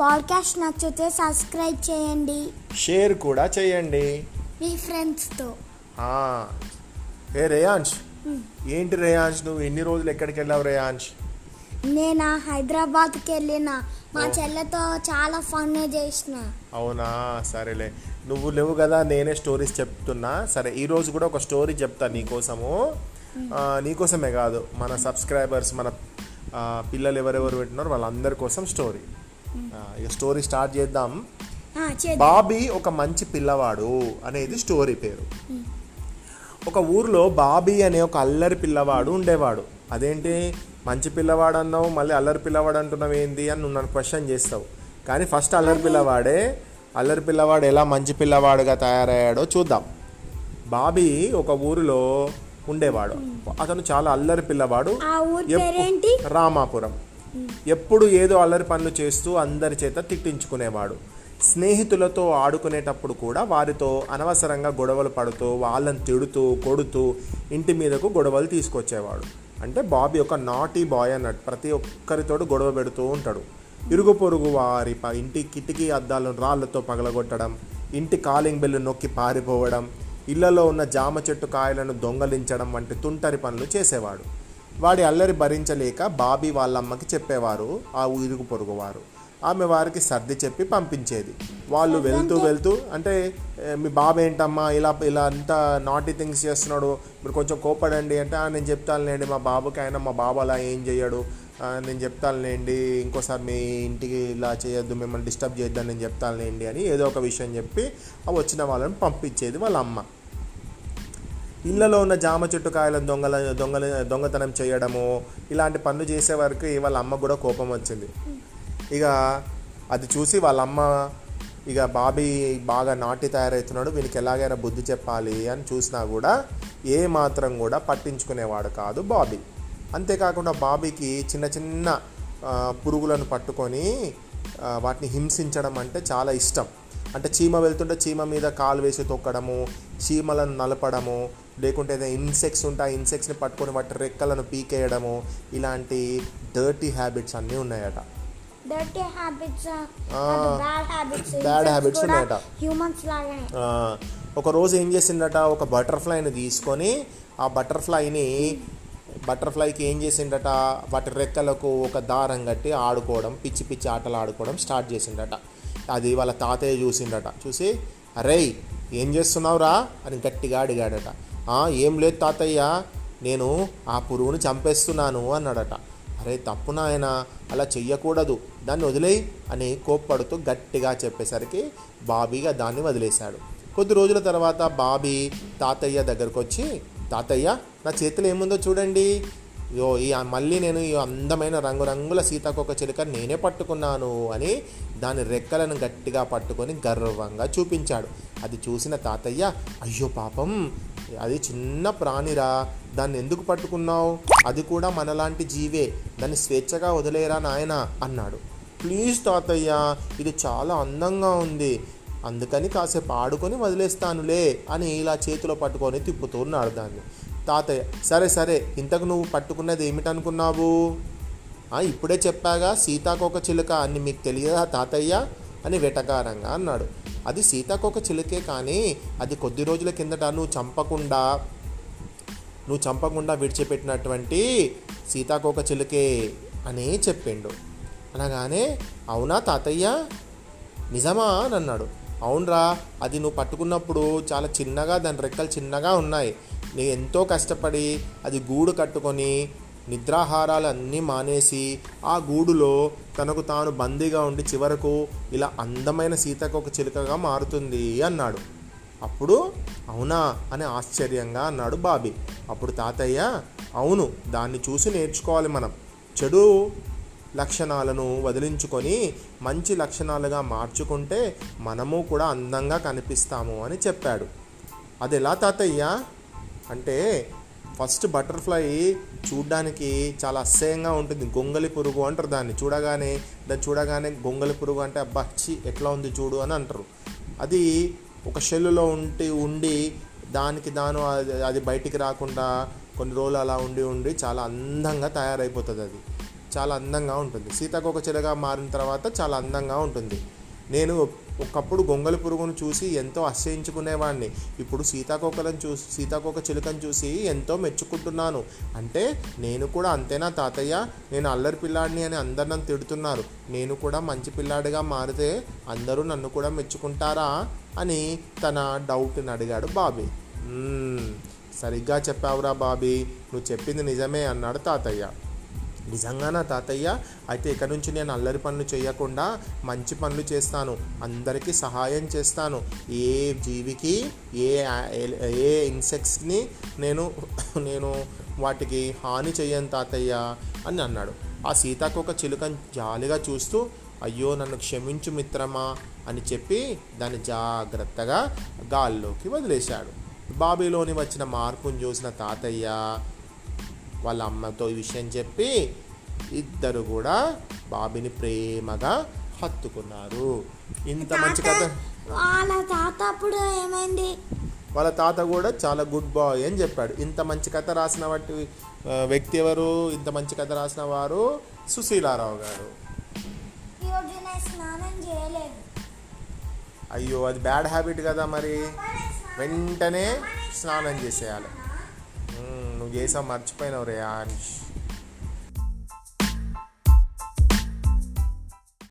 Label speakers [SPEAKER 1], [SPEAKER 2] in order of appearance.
[SPEAKER 1] Podcast నచ్చితే subscribe చేయండి.
[SPEAKER 2] Share కూడా చేయండి.
[SPEAKER 1] మీ ఫ్రెండ్స్తో
[SPEAKER 2] ఆ, ఏ రేయాంష్ ఏంటి రేయాంష్ నువ్వు ఎన్ని రోజులు ఎక్కడికి వెళ్ళావు రేయాంష్
[SPEAKER 1] నేను హైదరాబాద్కి వెళ్ళిన. మా. చెల్లెతో చాలా ఫన్ చేసిన.
[SPEAKER 2] అవునా? సరేలే. నువ్వు లేవు కదా నేనే స్టోరీస్ చెప్తున్నా. సరే ఈ రోజు కూడా ఒక స్టోరీ చెప్తా నీకోసము. నీకోసమే కాదు. మన సబ్స్క్రైబర్స్ మన పిల్లలు ఎవరెవరు పెట్టినారో వాళ్ళందరి కోసం స్టోరీ ఇక స్టోరీ స్టార్ట్ చేద్దాం. బాబీ ఒక మంచి పిల్లవాడు అనేది స్టోరీ పేరు. ఒక ఊర్లో బాబీ అనే ఒక అల్లరి పిల్లవాడు ఉండేవాడు. అదేంటి? మంచి పిల్లవాడు అన్నావు మళ్ళీ అల్లరి పిల్లవాడు అంటున్నావు ఏంది అని నువ్వు నన్ను క్వశ్చన్ చేస్తావు. కానీ ఫస్ట్ అల్లరి పిల్లవాడే అల్లరి పిల్లవాడు ఎలా మంచి పిల్లవాడుగా తయారయ్యాడో చూద్దాం. బాబీ ఒక ఊరిలో ఉండేవాడు. అతను చాలా అల్లరి పిల్లవాడు. రామాపురం. ఎప్పుడు ఏదో అల్లరి పనులు చేస్తూ అందరి చేత తిట్టించుకునేవాడు. స్నేహితులతో ఆడుకునేటప్పుడు కూడా వారితో అనవసరంగా గొడవలు పడుతూ వాళ్ళని తిడుతూ కొడుతూ ఇంటి మీదకు గొడవలు తీసుకొచ్చేవాడు. అంటే బాబీ ఒక నాటీ బాయ్ అన్నట్టు ప్రతి ఒక్కరితోడు గొడవ పెడుతూ ఉంటాడు. ఇరుగు పొరుగు వారి ఇంటి కిటికీ అద్దాలను రాళ్ళతో పగలగొట్టడం ఇంటి కాలింగ్ బెల్లు నొక్కి పారిపోవడం ఇళ్ళలో ఉన్న జామ చెట్టు కాయలను దొంగలించడం వంటి తుంటరి పనులు చేసేవాడు. వాడి అల్లరి భరించలేక బాబీ వాళ్ళమ్మకి చెప్పేవారు ఆ ఇరుగు పొరుగు వారు ఆమె వారికి సర్ది చెప్పి పంపించేది. వాళ్ళు వెళ్తూ వెళ్తూ అంటే "ఏ, మీ బాబు ఏంటమ్మా? ఇలా ఇలా అంతా నాటీ థింగ్స్ చేస్తున్నాడు. మీరు కొంచెం కోపడండి అంటే "ఆ, నేను చెప్తానులేండి మా బాబుకి ఆయన మా బాబు అలా ఏం చేయడు నేను చెప్తానులేండి ఇంకోసారి మీ ఇంటికి ఇలా చేయొద్దు మిమ్మల్ని డిస్టర్బ్ చేయొద్దని నేను చెప్తానులేండి అని ఏదో ఒక విషయం చెప్పి వచ్చిన వాళ్ళని పంపించేది వాళ్ళ అమ్మ ఇళ్ళలో ఉన్న జామ చెట్టు కాయలను దొంగల దొంగల దొంగతనం చేయడము ఇలాంటి పనులు చేసే వరకు వాళ్ళ అమ్మ కూడా కోపం వచ్చింది. ఇక అది చూసి వాళ్ళ అమ్మ ఇక బాబీ బాగా నాటి తయారవుతున్నాడు వీనికి ఎలాగైనా బుద్ధి చెప్పాలి అని చూసినా కూడా ఏ మాత్రం కూడా పట్టించుకునేవాడు కాదు బాబీ. అంతేకాకుండా బాబీకి చిన్న చిన్న పురుగులను పట్టుకొని వాటిని హింసించడం అంటే చాలా ఇష్టం. అంటే చీమ వెళ్తుంటే చీమ మీద కాలు వేసి తొక్కడము చీమలను నలపడము లేకుంటే ఏదైనా ఇన్సెక్ట్స్ ఉంటే ఆ ఇన్సెక్ట్స్ని పట్టుకొని వాటి రెక్కలను పీకేయడము ఇలాంటి డర్టీ హ్యాబిట్స్ అన్నీ ఉన్నాయట.
[SPEAKER 1] డర్టీ హ్యాబిట్స్
[SPEAKER 2] ఆ,
[SPEAKER 1] బ్యాడ్ హ్యాబిట్స్
[SPEAKER 2] ఉన్నాయట.
[SPEAKER 1] హ్యూమన్స్ లాగానే.
[SPEAKER 2] ఒక రోజు ఏం చేసిండట ఒక బటర్ఫ్లైని తీసుకొని ఆ బటర్ఫ్లైని బటర్ఫ్లైకి ఏం చేసిండట వాటి రెక్కలకు ఒక దారం కట్టి ఆడుకోవడం పిచ్చి పిచ్చి ఆటలు ఆడుకోవడం స్టార్ట్ చేసిండట. అది వాళ్ళ తాతయ్య చూసిండట. చూసి అరే ఏం చేస్తున్నావురా? అని గట్టిగా అడిగాడట. "ఆ, ఏం లేదు తాతయ్య నేను ఆ పురుగును చంపేస్తున్నాను అన్నాడట. అరే తప్పు నాయన అలా చెయ్యకూడదు దాన్ని వదిలేయి అని కోప్పడుతూ గట్టిగా చెప్పేసరికి బాబీగా దాన్ని వదిలేశాడు. కొద్ది రోజుల తర్వాత బాబీ తాతయ్య దగ్గరకు వచ్చి తాతయ్య నా చేతిలో ఏముందో చూడండి. యో ఈ మళ్ళీ నేను ఈ అందమైన రంగురంగుల సీతాకొక చిలుక నేనే పట్టుకున్నాను అని దాని రెక్కలను గట్టిగా పట్టుకొని గర్వంగా చూపించాడు. అది చూసిన తాతయ్య అయ్యో పాపం అది చిన్న ప్రాణిరా దాన్ని ఎందుకు పట్టుకున్నావు? అది కూడా మనలాంటి జీవే దాన్ని స్వేచ్ఛగా వదిలేరా నాయన? అన్నాడు. ప్లీజ్ తాతయ్య ఇది చాలా అందంగా ఉంది. అందుకని కాసేపు ఆడుకొని వదిలేస్తానులే అని ఇలా చేతిలో పట్టుకొని తిప్పుతున్నాడు దాన్ని. తాతయ్య సరే సరే ఇంతకు నువ్వు పట్టుకున్నది ఏమిటనుకున్నావు? ఇప్పుడే చెప్పాగా సీతాకోక చిలుక అని మీకు తెలియదా తాతయ్య? అని వెటకారంగా అన్నాడు. అది సీతాకోక చిలుకే కానీ అది కొద్ది రోజుల కిందట నువ్వు చంపకుండా నువ్వు చంపకుండా విడిచిపెట్టినటువంటి సీతాకోక చిలుకే అని చెప్పిండు. అనగానే అవునా తాతయ్య? నిజమా అని అన్నాడు. అవునరా అది నువ్వు పట్టుకున్నప్పుడు చాలా చిన్నగా దాని రెక్కలు చిన్నగా ఉన్నాయి. నేను ఎంతో కష్టపడి అది గూడు కట్టుకొని నిద్రాహారాలు అన్నీ మానేసి ఆ గూడులో తనకు తాను బందీగా ఉండి చివరకు ఇలా అందమైన సీతకొక చిలుకగా మారుతుంది అన్నాడు. అప్పుడు అవునా అని ఆశ్చర్యంగా అన్నాడు బాబీ. అప్పుడు తాతయ్య అవును దాన్ని చూసి నేర్చుకోవాలి మనం. చెడు లక్షణాలను వదిలించుకొని మంచి లక్షణాలుగా మార్చుకుంటే మనము కూడా అందంగా కనిపిస్తాము అని చెప్పాడు. అది ఎలా తాతయ్య? అంటే ఫస్ట్ బటర్ఫ్లై చూడ్డానికి చాలా అసహ్యంగా ఉంటుంది. గొంగలి పురుగు అంటారు దాన్ని. చూడగానే దాన్ని చూడగానే గొంగలి పురుగు అంటే అబ్బా ఎట్లా ఉంది చూడు అని అంటారు. అది ఒక షెల్లులో ఉండి ఉండి దానికి దాను అది అది బయటికి రాకుండా కొన్ని రోజులు అలా ఉండి ఉండి చాలా అందంగా తయారైపోతుంది అది. చాలా అందంగా ఉంటుంది. సీతాకోక చిలుకగా మారిన తర్వాత చాలా అందంగా ఉంటుంది. నేను ఒకప్పుడు గొంగలి పురుగును చూసి ఎంతో అసహించుకునేవాడిని ఇప్పుడు సీతాకోకలను చూసి సీతాకోక చిలుకను చూసి ఎంతో మెచ్చుకుంటున్నాను. అంటే నేను కూడా అంతేనా తాతయ్య? నేను అల్లరి పిల్లాడిని అని అందరు నన్ను తిడుతున్నారు. నేను కూడా మంచి పిల్లాడిగా మారితే అందరూ నన్ను కూడా మెచ్చుకుంటారా? అని తన డౌట్ని అడిగాడు బాబీ. సరిగ్గా చెప్పావురా బాబీ. నువ్వు చెప్పింది నిజమే అన్నాడు తాతయ్య. నిజంగానా తాతయ్య? అయితే ఇక నుంచి నేను అల్లరి పనులు చేయకుండా మంచి పనులు చేస్తాను. అందరికీ సహాయం చేస్తాను. ఏ జీవికి ఏ ఏ ఇన్సెక్ట్స్ని నేను నేను వాటికి హాని చేయను తాతయ్య అని అన్నాడు. ఆ సీతాకోక చిలుకని జాలిగా చూస్తూ అయ్యో నన్ను క్షమించు మిత్రమా అని చెప్పి దాన్ని జాగ్రత్తగా గాల్లోకి వదిలేశాడు. బాబీలోని వచ్చిన మార్పును చూసిన తాతయ్య వాళ్ళ అమ్మతో ఈ విషయం చెప్పి ఇద్దరు కూడా బాబీని ప్రేమగా హత్తుకున్నారు. ఇంత మంచి కథ.
[SPEAKER 1] వాళ్ళ తాత అప్పుడు ఏమైంది?
[SPEAKER 2] వాళ్ళ తాత కూడా చాలా గుడ్ బాయ్ అని చెప్పాడు. ఇంత మంచి కథ రాసిన వాటి వ్యక్తి ఎవరు? ఇంత మంచి కథ రాసిన వారు సుశీలారావు గారు. అయ్యో అది బ్యాడ్ హ్యాబిట్ కదా మరి. వెంటనే స్నానం చేసేయాలి. నువ్వు చేసావు మర్చిపోయినావు రే ఆంష్